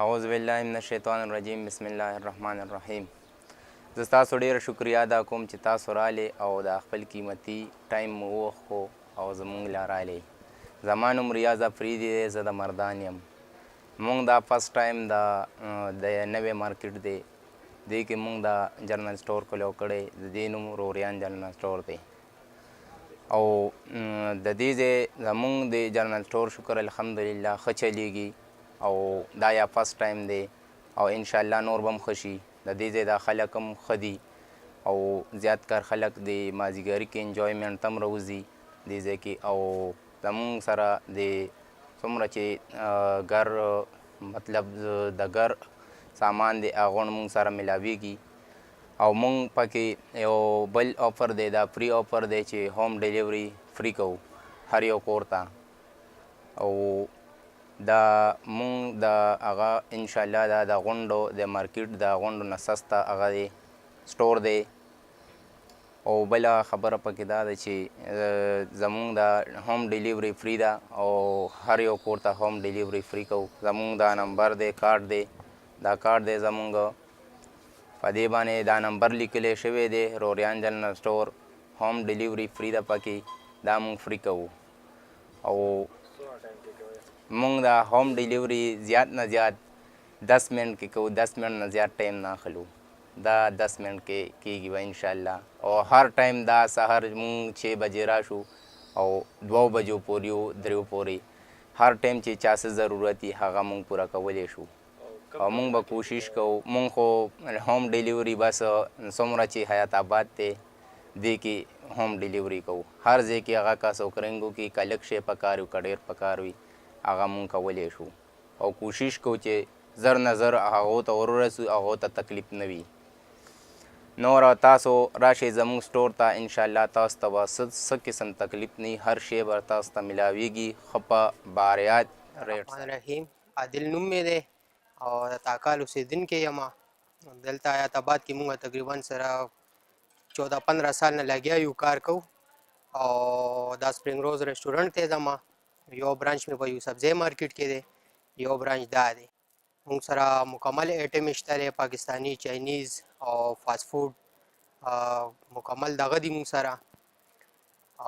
اعوذ بالله من الشیطان الرجیم بسم الله الرحمن الرحیم زه تاسو ډیره شکریا ادا کوم چې تاسو رالی او د خپل قیمتي ټایم مو وخو او زمونږ لارالې زما نوم ریاض افریدي دی زه د مردان یم. مونږ دا فرست ټایم د د نوې مارکیټ دی. دې کې مونږ د جرنل سٹور کولو کړی د دې نوم روریان جرنل سٹور دی. او د دې زمونږ د جرنل سٹور شکر الحمدلله ښه چلیږي او دا یا فرست ټایم دی او ان شاء الله نور بم خشي د دې ځای دا خلک هم ښه دي. او زیات کار خلک د مازیګري کې انجوایمنټ هم راوځي دې ځای کې. او زمونږ سره د څومره چې ګر مطلب د ګر سامان دی هغه مونږ سره ملاویږي. او مونږ پکې یو بل آفر دی دا فری آفر دی چې هوم ډیلیوري فری کوو هر یو کور ته. او دا مونږ د هغه ان شاء الله دا د غونډو د مارکیټ د غونډو نه سسته هغه دی سٹور دی او بل خبره پکې دا ده چې زمونږ د هوم ډیلیوري فری ده او هر یو کور ته هوم ډیلیوري فری کوو. زمونږ دا نمبر دی کارت دی دا کارت دی زمونږ. په دې باندې دا نمبر لیکلی شوی دی روریان جنرل سٹور هوم ډیلیوري فری ده پکې. دا مونږ فری کوو. او مونږ د هوم ډیلیوري زیات نه زیات 10 منټ کې کوو 10 منټ نه زیات ټایم نه اخلو. دا 10 منټ کې کیږي به ان شاء الله او هر ټایم دا سحر مونږ 6 بجې راشو او 2 بجو پورې او دریو پورې هر ټایم چې چا څه ضرورت وي هغه مونږ پوره کولی شو. او مونږ به کوشش کوو. مونږ خو هوم ډیلیوري بس څومره چې حیات آباد دی دې کې هوم ډیلیوري کوو. هر ځای کې هغه کا سوکرنګو کې کلک شی پکار وي کډیر پکار وي هغه مونږ کولی شو. او کوشش کوو چې زر نه زر هغو ته ورورسو هغو ته تکلیف نه وي. نور تاسو راشئ زموږ سٹور ته انشاءالله تاسو ته به څه قسم تکلیف نه. هر شی به تاسو ته میلاویږي ښه په باریات ریټ الرحیم عادل نوم مې دی او د تاکال اوسېدونکی یم. دلته آیات آباد کې مونږ تقریبا سره چوده پندره سال نه لګیا یو کار کوو او دا سپرینګ روز رستورانټ ته ځم یو برانچ مې په یوسفزی مارکیټ کې دی یو برانچ دا دی. مونږ سره مکمل ایټم شته پاکستانی چاینیز او فاست فود مکمل دغه دی مونږ سره.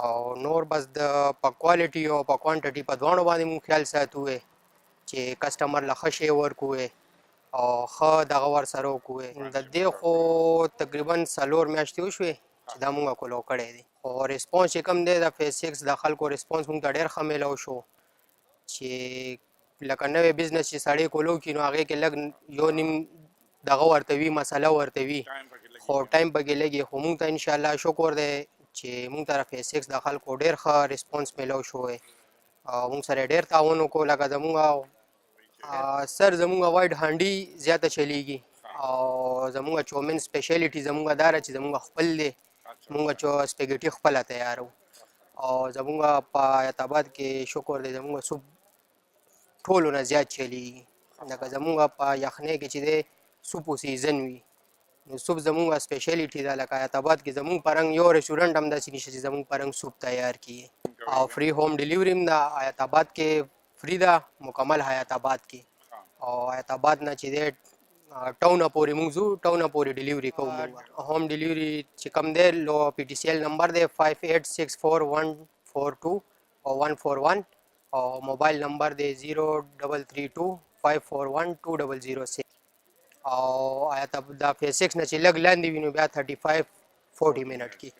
او نور بس د په کوالټي او په کوانټټي په دواړو باندې مونږ خیال ساتو وې چې کسٹمر شی ورکوې او ښه دغه ور سره وکوې د دې خو تقریبا څلور میاشتې وشوې چې دا مونږ کولو کړی دی. خو ریسپانس چې کوم دی د فیس سکس د خلکو ریسپانس مونږ ته ډېر ښه میلاو شو. چې لکه نوې بزنس چې سړی کولو کړي نو هغې کې لږ یو نیم دغه ورته وي مسله ورته وي. خو ټایم پکې لګي خو مونږ ته انشاءالله شکر دی چې مونږ ته فیس سکس د خلکو ډېر ښه ریسپانس میلاو شوی. او مونږ سره ډېر تعاون وکړو لکه زمونږ سر زمونږ وایډ هانډي زیاته چلیږي. او زمونږ چومن سپیشلیټي زمونږ دا ده چې زمونږ خپل دی. مونږ چو سپیګیټي خپله تیارو. او زمونږ په آیت آباد کې شکر دی زمونږ سوپ ټولو نه زیات چلیږي. لکه زمونږ په یخنۍ کې چې دی سوپو سیزن وي. نو سوپ زمونږ سپیشلیټي ده لکه آیت آباد کې زمونږ پرنګ یو رستورانټ هم داسې نشته چې زمونږ پرنګ سوپ تیار کړي او فری هوم ډیلیوري هم ده. آیت آباد کې فری ده مکمل حیات آباد کې. او حیات آباد نه چې دی ټاونه پورې موږ ځو ټاونه پورې ډیلیوري کوو موږ. هوم ډیلیوري چې کم دی لو پی ټی سی ایل نمبر دی 58641442 او 141 او موبایل نمبر دی 0332541206 او آیات دا فیس 6 نه چې لګ لاندې وینو بیا 35 40 منټ کې